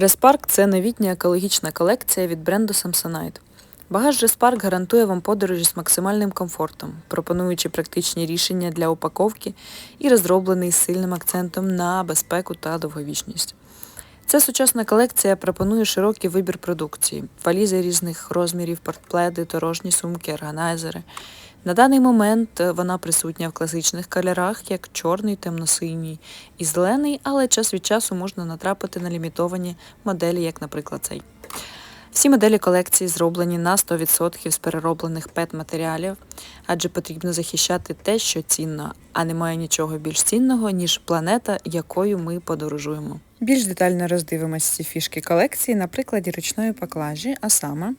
Респарк це новітня екологічна колекція від бренду Samsonite. Багаж Респарк гарантує вам подорожі з максимальним комфортом, пропонуючи практичні рішення для упаковки і розроблений з сильним акцентом на безпеку та довговічність. Ця сучасна колекція пропонує широкий вибір продукції, валізи різних розмірів, портпледи, дорожні сумки, органайзери. На даний момент е, вона присутня в класичних кольорах, як чорний, темно-синій і зелений, але час від часу можна натрапити на лімітовані моделі, як, наприклад, цей. Всі моделі колекції зроблені на 100% з перероблених пет-матеріалів, адже потрібно захищати те, що цінно, а немає нічого більш цінного, ніж планета, якою ми подорожуємо. Більш детально роздивимось ці фішки колекції на прикладі ручної поклажі, а саме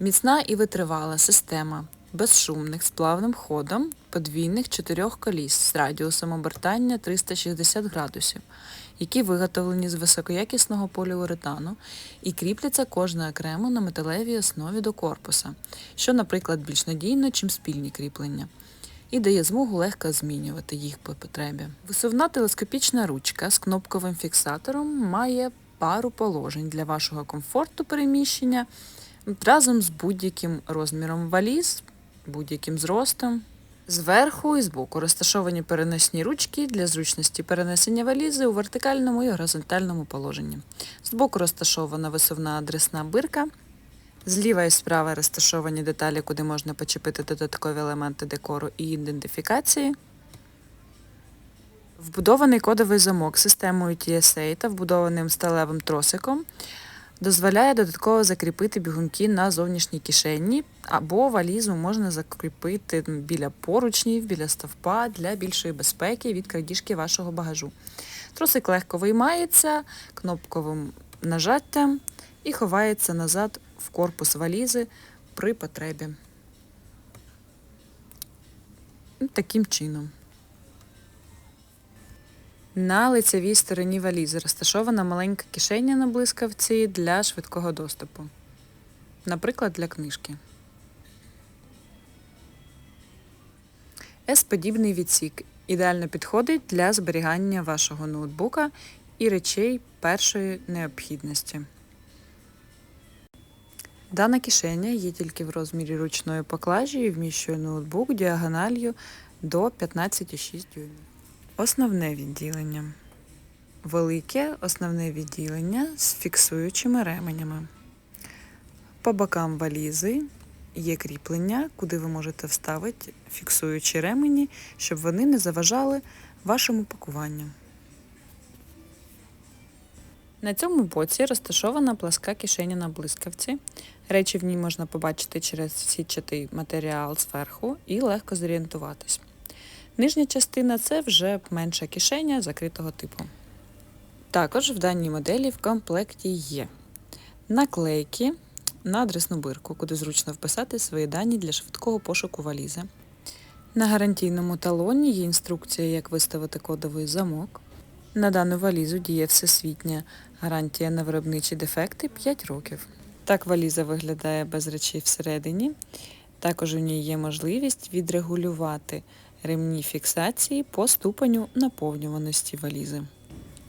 міцна і витривала система безшумних з плавним ходом подвійних чотирьох коліс з радіусом обертання 360 градусів, які виготовлені з високоякісного поліуретану і кріпляться кожне окремо на металевій основі до корпуса, що, наприклад, більш надійно, чим спільні кріплення. І дає змогу легко змінювати їх по потребі. Висувна телескопічна ручка з кнопковим фіксатором має пару положень для вашого комфорту переміщення разом з будь-яким розміром валіз, будь-яким зростом. Зверху і збоку розташовані переносні ручки для зручності перенесення валізи у вертикальному і горизонтальному положенні. Збоку розташована висувна адресна бирка. Зліва і справа розташовані деталі, куди можна почепити додаткові елементи декору і ідентифікації. Вбудований кодовий замок системою TSA та вбудованим сталевим тросиком дозволяє додатково закріпити бігунки на зовнішній кишені, або валізу можна закріпити біля поручнів, біля стовпа для більшої безпеки від крадіжки вашого багажу. Тросик легко виймається кнопковим нажаттям і ховається назад в корпус валізи при потребі. Таким чином. На лицевій стороні валізи розташована маленька кишеня на блискавці для швидкого доступу, наприклад, для книжки. С-подібний відсік ідеально підходить для зберігання вашого ноутбука і речей першої необхідності. Дана кишеня є тільки в розмірі ручної поклажі і вміщує ноутбук діагональю до 15,6 дюймів. Основне відділення. Велике основне відділення з фіксуючими ременями. По бокам валізи є кріплення, куди ви можете вставити фіксуючі ремені, щоб вони не заважали вашому пакуванню. На цьому боці розташована пласка кишеня на блискавці. Речі в ній можна побачити через сітчатий матеріал зверху і легко зорієнтуватись. Нижня частина це вже менша кишеня закритого типу. Також в даній моделі в комплекті є наклейки на адресну бирку, куди зручно вписати свої дані для швидкого пошуку валізи. На гарантійному талоні є інструкція, як виставити кодовий замок. На дану валізу діє всесвітня гарантія на виробничі дефекти 5 років. Так валіза виглядає без речей всередині. Також у ній є можливість відрегулювати ремні фіксації по ступеню наповнюваності валізи.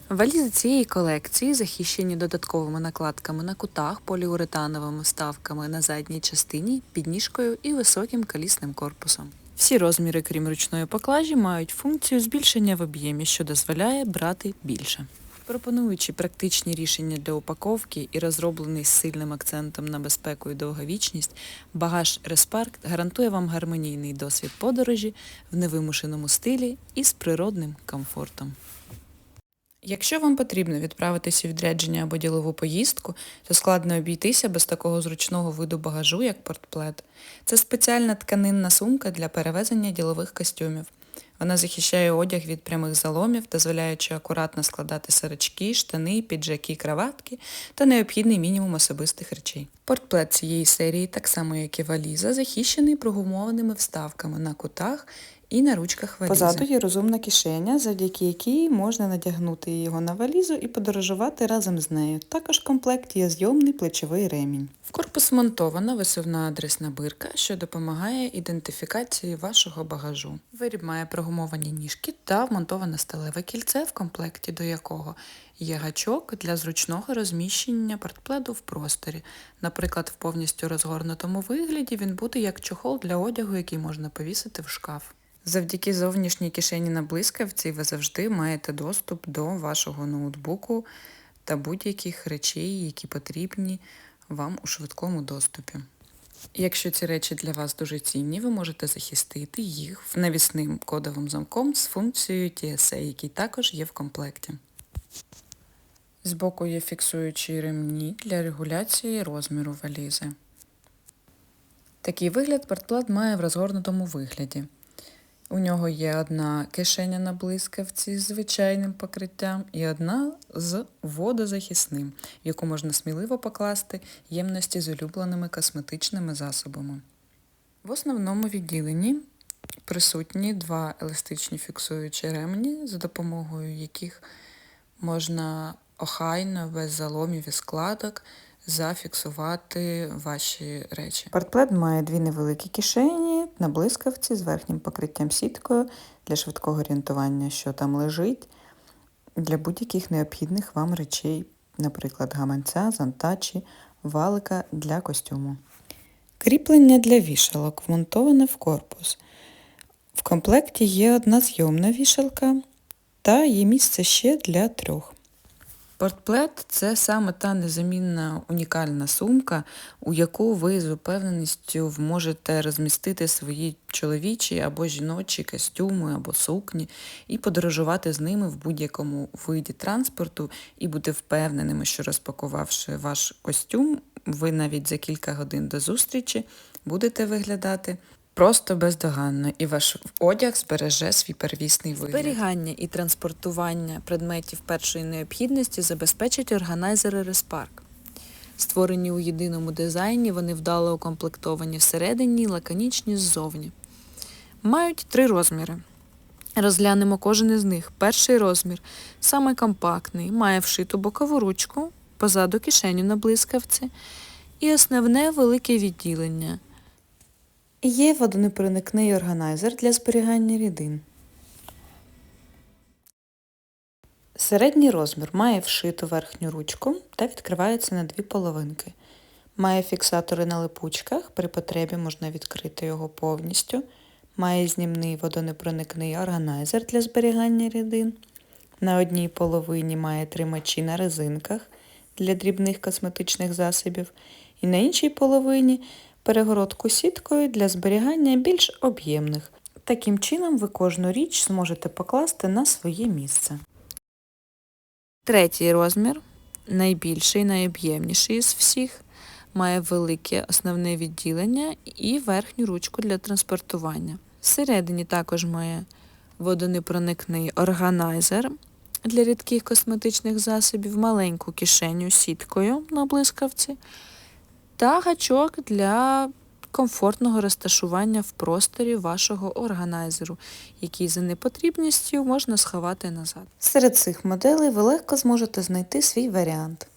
Валізи цієї колекції захищені додатковими накладками на кутах, поліуретановими вставками на задній частині, підніжкою і високим калісним корпусом. Всі розміри, крім ручної поклажі, мають функцію збільшення в об'ємі, що дозволяє брати більше. Пропонуючи практичні рішення для упаковки і розроблений з сильним акцентом на безпеку і довговічність, багаж Респарк гарантує вам гармонійний досвід подорожі в невимушеному стилі і з природним комфортом. Якщо вам потрібно відправитися у відрядження або ділову поїздку, то складно обійтися без такого зручного виду багажу, як портплет. Це спеціальна тканинна сумка для перевезення ділових костюмів. Вона захищає одяг від прямих заломів, дозволяючи акуратно складати сорочки, штани, піджаки, краватки та необхідний мінімум особистих речей. Портплет цієї серії, так само як і валіза, захищений прогумованими вставками на кутах і на ручках валізи. Позаду є розумна кишеня, завдяки якій можна надягнути його на валізу і подорожувати разом з нею. Також в комплекті є зйомний плечовий ремінь. В корпус монтована висувна адресна бирка, що допомагає ідентифікації вашого багажу. Виріб має прогумовані ніжки та вмонтоване сталеве кільце, в комплекті до якого є гачок для зручного розміщення портпледу в просторі. Наприклад, в повністю розгорнутому вигляді він буде як чохол для одягу, який можна повісити в шкаф. Завдяки зовнішній кишені на блискавці ви завжди маєте доступ до вашого ноутбуку та будь-яких речей, які потрібні вам у швидкому доступі. Якщо ці речі для вас дуже цінні, ви можете захистити їх навісним кодовим замком з функцією TSA, який також є в комплекті. Збоку є фіксуючі ремні для регуляції розміру валізи. Такий вигляд портплат має в розгорнутому вигляді. У нього є одна кишеня на блискавці з звичайним покриттям і одна з водозахисним, в яку можна сміливо покласти ємності з улюбленими косметичними засобами. В основному відділенні присутні два еластичні фіксуючі ремені, за допомогою яких можна охайно, без заломів і складок зафіксувати ваші речі. Портплет має дві невеликі кишені на блискавці з верхнім покриттям сіткою для швидкого орієнтування, що там лежить, для будь-яких необхідних вам речей, наприклад, гаманця, зонтачі, валика для костюму. Кріплення для вішалок вмонтоване в корпус. В комплекті є одна зйомна вішалка та є місце ще для трьох. Портплет це саме та незамінна унікальна сумка, у яку ви з упевненістю можете розмістити свої чоловічі або жіночі костюми або сукні і подорожувати з ними в будь-якому виді транспорту, і бути впевненими, що розпакувавши ваш костюм, ви навіть за кілька годин до зустрічі будете виглядати просто бездоганно, і ваш одяг збереже свій первісний вигляд. Зберігання і транспортування предметів першої необхідності забезпечать органайзери Респарк. Створені у єдиному дизайні, вони вдало укомплектовані всередині лаконічні ззовні. Мають три розміри. Розглянемо кожен із них. Перший розмір саме компактний, має вшиту бокову ручку, позаду кишеню на блискавці і основне велике відділення. Є водонепроникний органайзер для зберігання рідин. Середній розмір має вшиту верхню ручку та відкривається на дві половинки. Має фіксатори на липучках, при потребі можна відкрити його повністю. Має знімний водонепроникний органайзер для зберігання рідин. На одній половині має тримачі на резинках для дрібних косметичних засобів. І на іншій половині перегородку сіткою для зберігання більш об'ємних. Таким чином ви кожну річ зможете покласти на своє місце. Третій розмір, найбільший, найоб'ємніший з всіх, має велике основне відділення і верхню ручку для транспортування. Всередині також має водонепроникний органайзер для рідких косметичних засобів, маленьку кишеню сіткою на блискавці та гачок для комфортного розташування в просторі вашого органайзеру, який за непотрібністю можна сховати назад. Серед цих моделей ви легко зможете знайти свій варіант.